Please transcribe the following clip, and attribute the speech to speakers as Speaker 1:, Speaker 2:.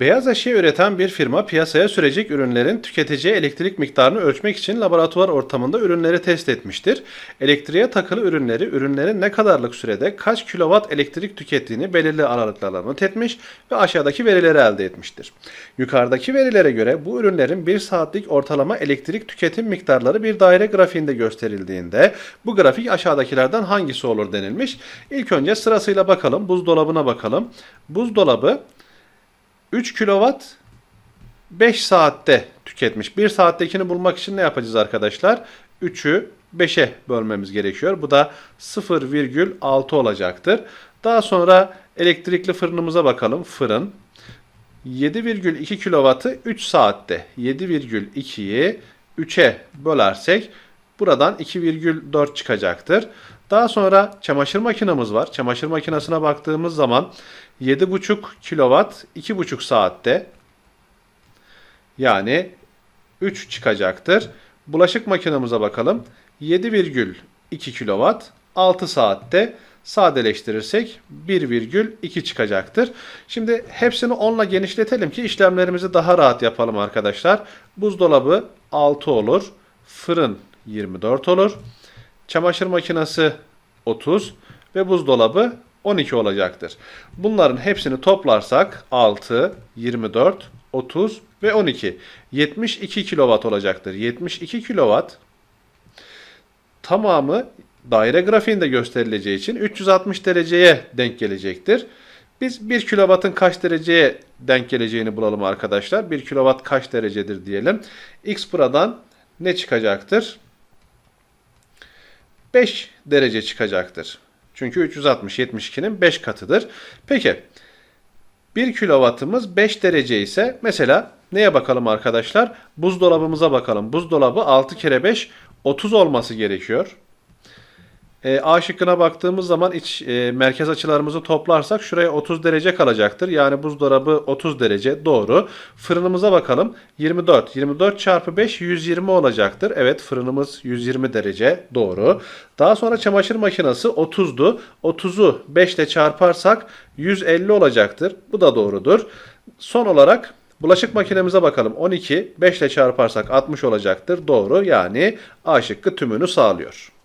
Speaker 1: Beyaz eşya üreten bir firma piyasaya sürecek ürünlerin tüketeceği elektrik miktarını ölçmek için laboratuvar ortamında ürünleri test etmiştir. Elektriğe takılı ürünleri ürünlerin ne kadarlık sürede kaç kilowatt elektrik tükettiğini belirli aralıklarla not etmiş ve aşağıdaki verileri elde etmiştir. Yukarıdaki verilere göre bu ürünlerin 1 saatlik ortalama elektrik tüketim miktarları bir daire grafiğinde gösterildiğinde bu grafik aşağıdakilerden hangisi olur denilmiş. İlk önce sırasıyla bakalım buzdolabına bakalım. Buzdolabı 3 kilowatt 5 saatte tüketmiş. 1 saattekini bulmak için ne yapacağız arkadaşlar? 3'ü 5'e bölmemiz gerekiyor. Bu da 0,6 olacaktır. Daha sonra elektrikli fırınımıza bakalım. Fırın 7,2 kilowattı 3 saatte. 7,2'yi 3'e bölersek buradan 2,4 çıkacaktır. Daha sonra çamaşır makinamız var. Çamaşır makinesine baktığımız zaman 7,5 kilowatt 2,5 saatte yani 3 çıkacaktır. Bulaşık makinamıza bakalım. 7,2 kilowatt 6 saatte sadeleştirirsek 1,2 çıkacaktır. Şimdi hepsini 10 ile genişletelim ki işlemlerimizi daha rahat yapalım arkadaşlar. Buzdolabı 6 olur. Fırın 24 olur. Çamaşır makinesi 30 ve buzdolabı 12 olacaktır. Bunların hepsini toplarsak 6, 24, 30 ve 12. 72 kilowatt olacaktır. 72 kilowatt tamamı daire grafiğinde gösterileceği için 360 dereceye denk gelecektir. Biz 1 kilowattın kaç dereceye denk geleceğini bulalım arkadaşlar. 1 kilowatt kaç derecedir diyelim. X buradan ne çıkacaktır? 5 derece çıkacaktır. Çünkü 360 72'nin 5 katıdır. Peki 1 kilowattımız 5 derece ise mesela neye bakalım arkadaşlar? Buzdolabımıza bakalım. Buzdolabı 6 kere 5 30 olması gerekiyor. E, A şıkkına baktığımız zaman iç e, merkez açılarımızı toplarsak şuraya 30 derece kalacaktır. Yani buzdolabı 30 derece doğru. Fırınımıza bakalım. 24. 24 çarpı 5 120 olacaktır. Evet fırınımız 120 derece doğru. Daha sonra çamaşır makinesi 30'du. 30'u 5 ile çarparsak 150 olacaktır. Bu da doğrudur. Son olarak Bulaşık makinemize bakalım. 12 5 ile çarparsak 60 olacaktır. Doğru. Yani A şıkkı tümünü sağlıyor.